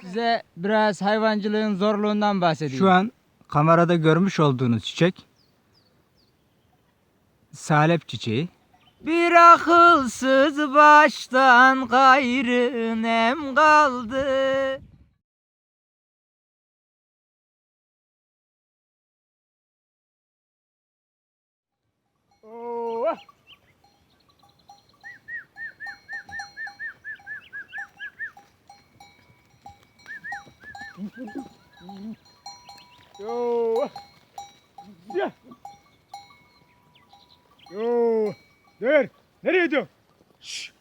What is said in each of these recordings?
Size biraz hayvancılığın zorluğundan bahsedeyim. Şu an kamerada görmüş olduğunuz çiçek salep çiçeği. Bir akılsız baştan gayrı nem kaldı. Oo. Yo. Ya. Yo. Dur. Nereye gidiyorsun? Şşş.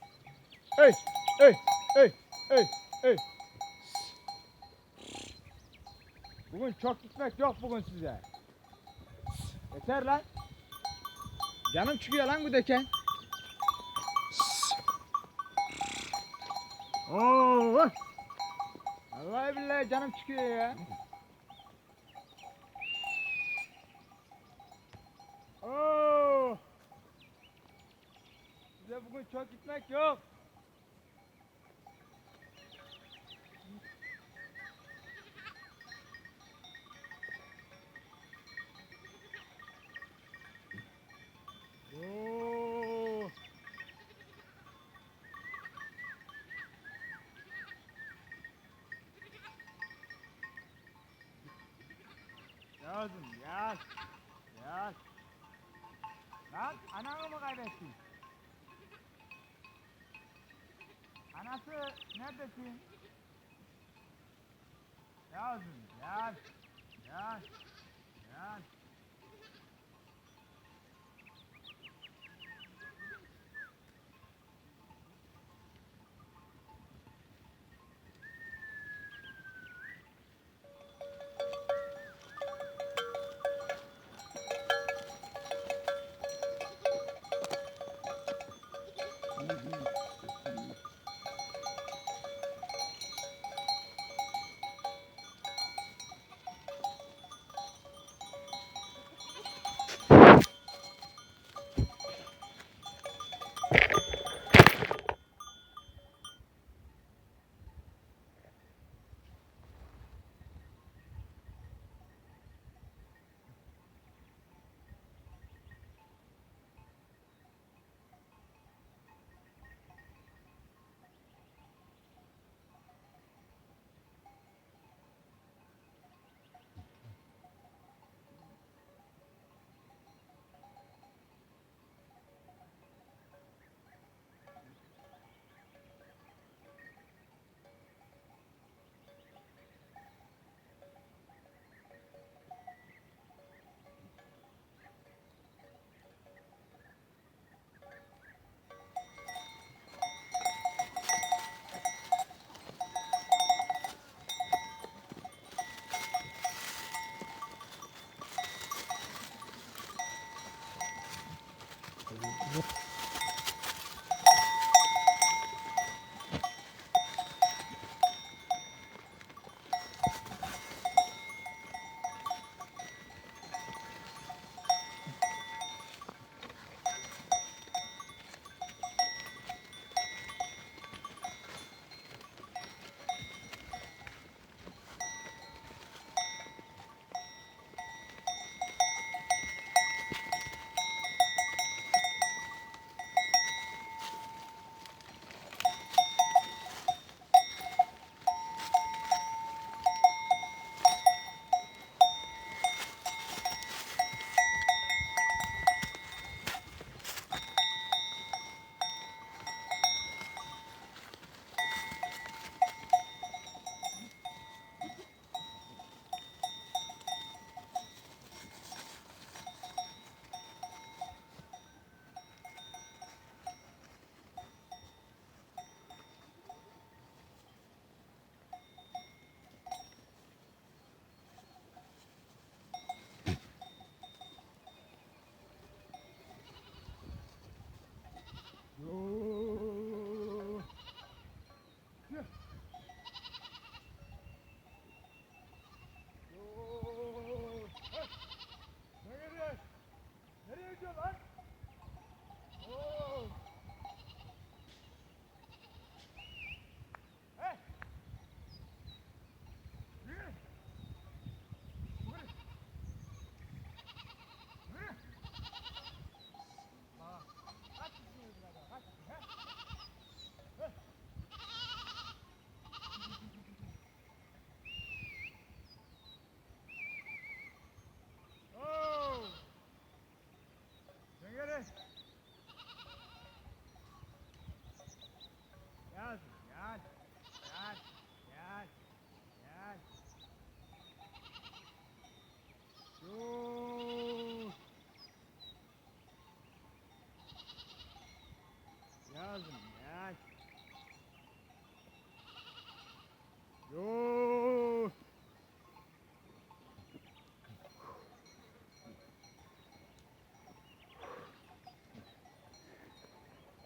Hey, hey, hey, hey, hey. Bugün çok gitmek yok bugün size. Yeter lan. Canım çıkıyor lan bu deken. Oo. Vallahi billahi canım çıkıyor ya. Oo. Size bugün çok gitmek yok. Oo. Yazın yaz. Yaz. Lan ananı mı kaybettin? Anası neredesin? Yazın yaz. Yaz. Yaz. Mm-hmm.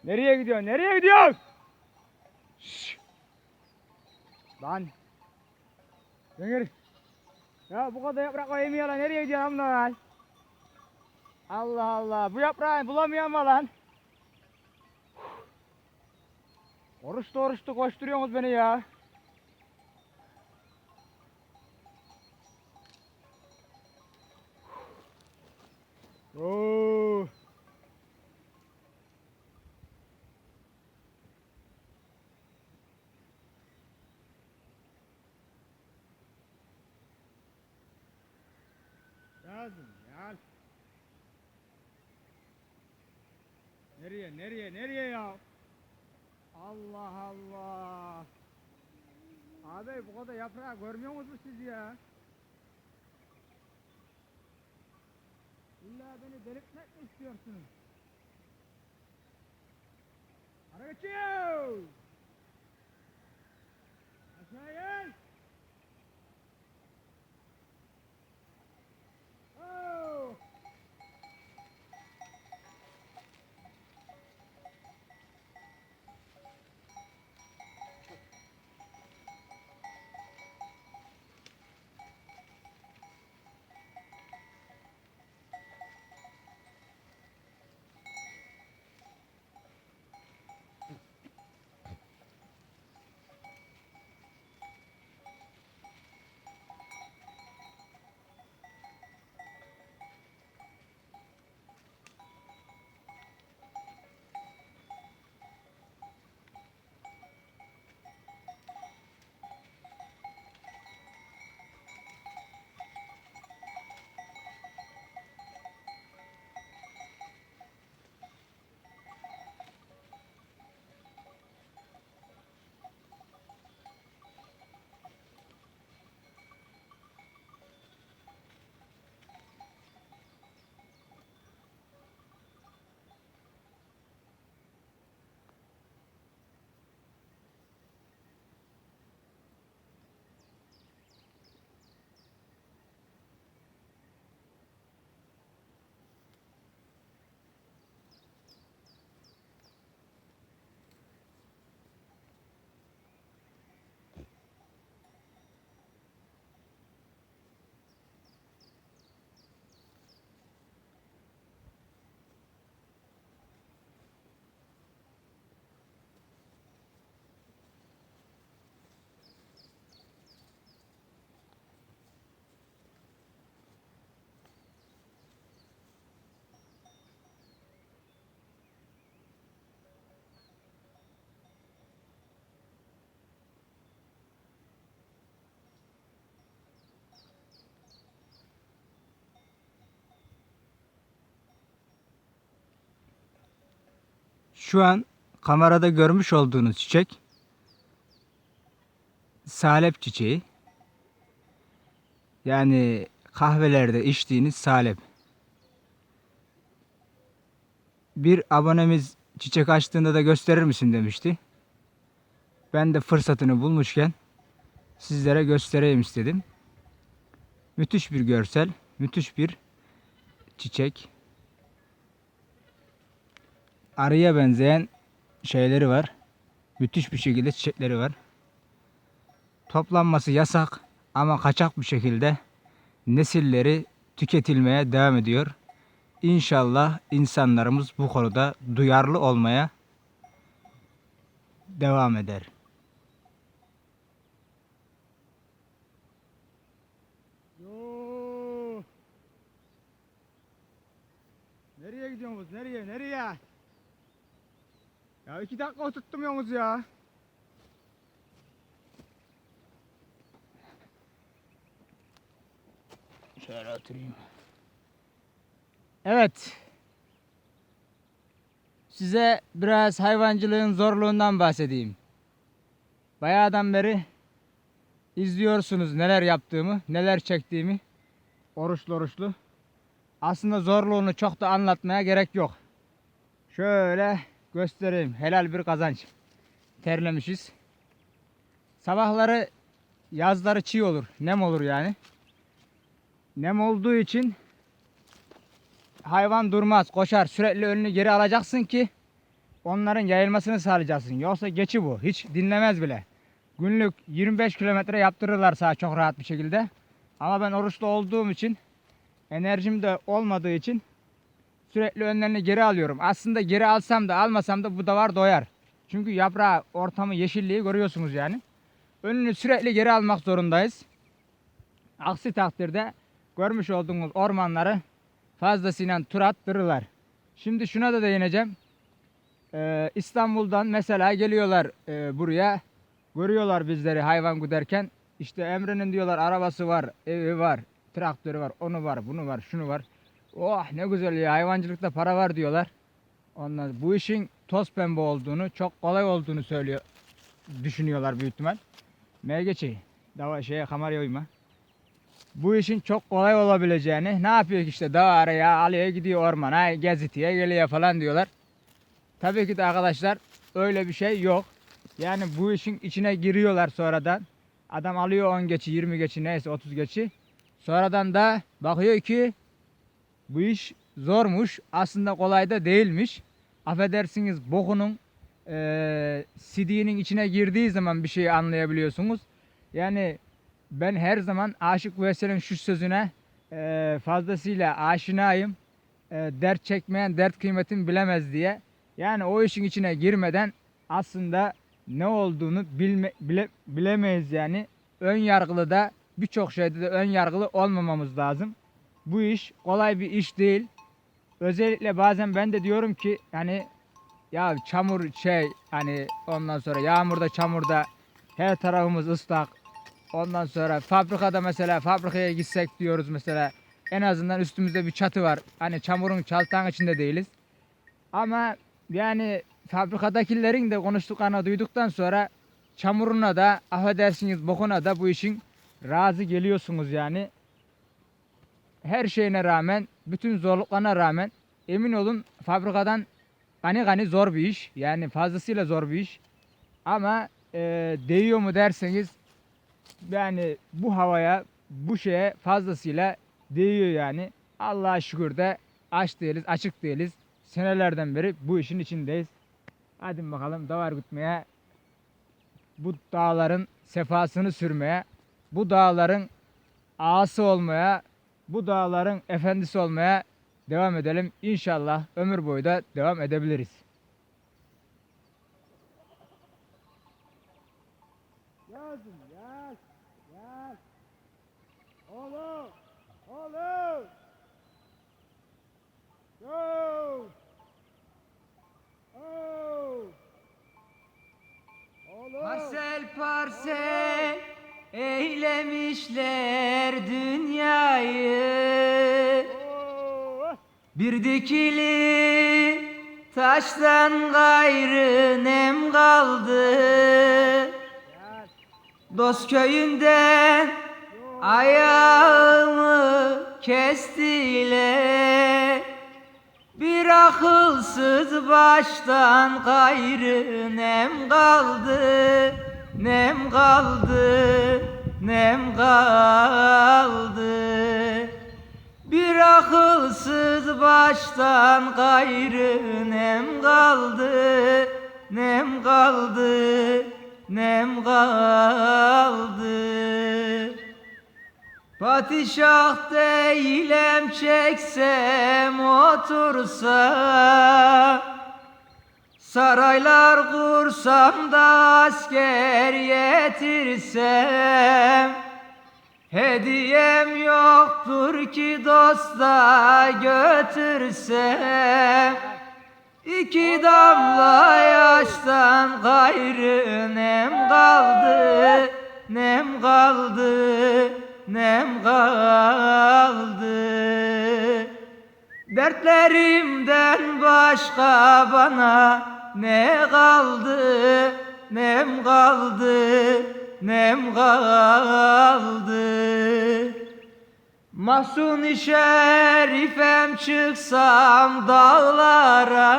Nereye gidiyorsun? Nereye gidiyorsun? Şşş. Lan. Döngür. Ya bu kadar yaprak yemiyor lan. Nereye gidiyorsun lan? Allah Allah. Bu yaprağı bulamıyor mu lan? Oruçlu oruçlu koşturuyorsunuz beni ya. Oo. Yazdım ya. Nereye nereye nereye ya? Allah Allah. Abi bu kadar yaprağı görmüyor musunuz siz ya? İlla beni delirtmek mi istiyorsunuz? Ara Şu an kamerada görmüş olduğunuz çiçek salep çiçeği. Yani kahvelerde içtiğiniz salep. Bir abonemiz çiçek açtığında da gösterir misin demişti. Ben de fırsatını bulmuşken sizlere göstereyim istedim. Müthiş bir görsel, müthiş bir çiçek. Arıya benzeyen şeyleri var. Müthiş bir şekilde çiçekleri var. Toplanması yasak ama kaçak bir şekilde nesilleri tüketilmeye devam ediyor. İnşallah insanlarımız bu konuda duyarlı olmaya devam eder. Nereye gidiyorsunuz? Nereye? Nereye? Ya iki dakika oturtmuyorsunuz ya. Şöyle oturayım. Evet. Size biraz hayvancılığın zorluğundan bahsedeyim. Bayağıdan beri izliyorsunuz neler yaptığımı, neler çektiğimi. Oruçlu oruçlu. Aslında zorluğunu çok da anlatmaya gerek yok. Şöyle göstereyim. Helal bir kazanç. Terlemişiz. Sabahları yazları çiğ olur. Nem olur yani. Nem olduğu için hayvan durmaz, koşar. Sürekli önünü geri alacaksın ki onların yayılmasını sağlayacaksın. Yoksa geçi bu. Hiç dinlemez bile. Günlük 25 kilometre yaptırırlar sağ çok rahat bir şekilde. Ama ben oruçlu olduğum için enerjim de olmadığı için sürekli önlerini geri alıyorum. Aslında geri alsam da almasam da bu davar doyar. Çünkü yaprağı, ortamı, yeşilliği görüyorsunuz yani. Önünü sürekli geri almak zorundayız. Aksi takdirde görmüş olduğunuz ormanları fazlasıyla tur attırırlar. Şimdi şuna da değineceğim. Ee, İstanbul'dan mesela geliyorlar e, buraya. Görüyorlar bizleri hayvan güderken. İşte Emre'nin diyorlar arabası var, evi var, traktörü var, onu var, bunu var, şunu var. Oh ne güzel ya hayvancılıkta para var diyorlar. Onlar bu işin toz pembe olduğunu, çok kolay olduğunu söylüyor, düşünüyorlar büyük ihtimal. MGC, dava şeye kameraya uyma. Bu işin çok kolay olabileceğini, ne yapıyor ki işte dağı araya alıyor gidiyor ormana, gezitiye geliyor falan diyorlar. Tabii ki de arkadaşlar öyle bir şey yok. Yani bu işin içine giriyorlar sonradan. Adam alıyor 10 geçi, 20 geçi neyse 30 geçi. Sonradan da bakıyor ki bu iş zormuş. Aslında kolay da değilmiş. Affedersiniz bokunun eee sidiğinin içine girdiği zaman bir şeyi anlayabiliyorsunuz. Yani ben her zaman Aşık Veysel'in şu sözüne eee, fazlasıyla aşinayım. Eee, dert çekmeyen dert kıymetini bilemez diye. Yani o işin içine girmeden aslında ne olduğunu bilme, bile, bilemeyiz yani. Ön yargılı da birçok şeyde de ön yargılı olmamamız lazım. Bu iş kolay bir iş değil. Özellikle bazen ben de diyorum ki hani ya çamur şey hani ondan sonra yağmurda çamurda her tarafımız ıslak. Ondan sonra fabrikada mesela fabrikaya gitsek diyoruz mesela en azından üstümüzde bir çatı var. Hani çamurun çaltağın içinde değiliz. Ama yani fabrikadakilerin de konuştuklarını duyduktan sonra çamuruna da affedersiniz bokuna da bu işin razı geliyorsunuz yani. Her şeyine rağmen, bütün zorluklarına rağmen emin olun fabrikadan gani gani zor bir iş. Yani fazlasıyla zor bir iş. Ama e, değiyor mu derseniz yani bu havaya, bu şeye fazlasıyla değiyor yani. Allah'a şükür de aç değiliz, açık değiliz. Senelerden beri bu işin içindeyiz. Hadi bakalım davar gütmeye, bu dağların sefasını sürmeye, bu dağların ağası olmaya, bu dağların efendisi olmaya devam edelim. İnşallah ömür boyu da devam edebiliriz. Yazın yaz. Yaz. Oğlum. Oğlum. Go. Oh. Oğlum. Parsel parsel eylemişler Bir dikili taştan gayrı nem kaldı. Dost köyünden ayağımı kestiler Bir akılsız baştan gayrı nem kaldı Nem kaldı, nem kaldı akılsız baştan gayrı nem kaldı Nem kaldı, nem kaldı. Padişah değilim çeksem otursam Saraylar kursam da asker yetirsem Hediyem yoktur ki dosta götürsem İki damla yaştan gayrı nem kaldı Nem kaldı, nem kaldı. Dertlerimden başka bana ne kaldı? Nem kaldı, nem kaldı Mahsuni şerifem çıksam dağlara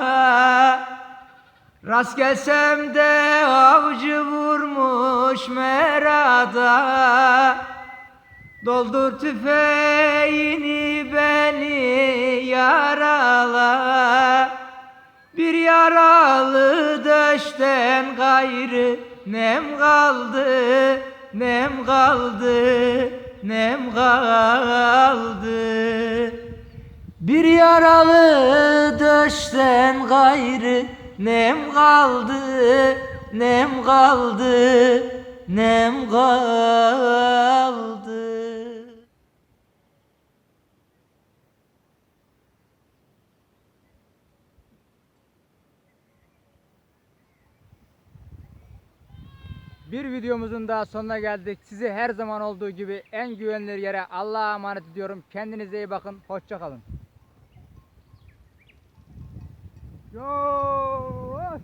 Rast gelsem de avcı vurmuş merada Doldur tüfeğini beni yarala Bir yaralı döşten gayrı nem kaldı, nem kaldı, nem kaldı. Bir yaralı döşten gayrı nem kaldı, nem kaldı, nem kaldı. Bir videomuzun daha sonuna geldik. Sizi her zaman olduğu gibi en güvenilir yere Allah'a emanet ediyorum. Kendinize iyi bakın. Hoşça kalın. Yo!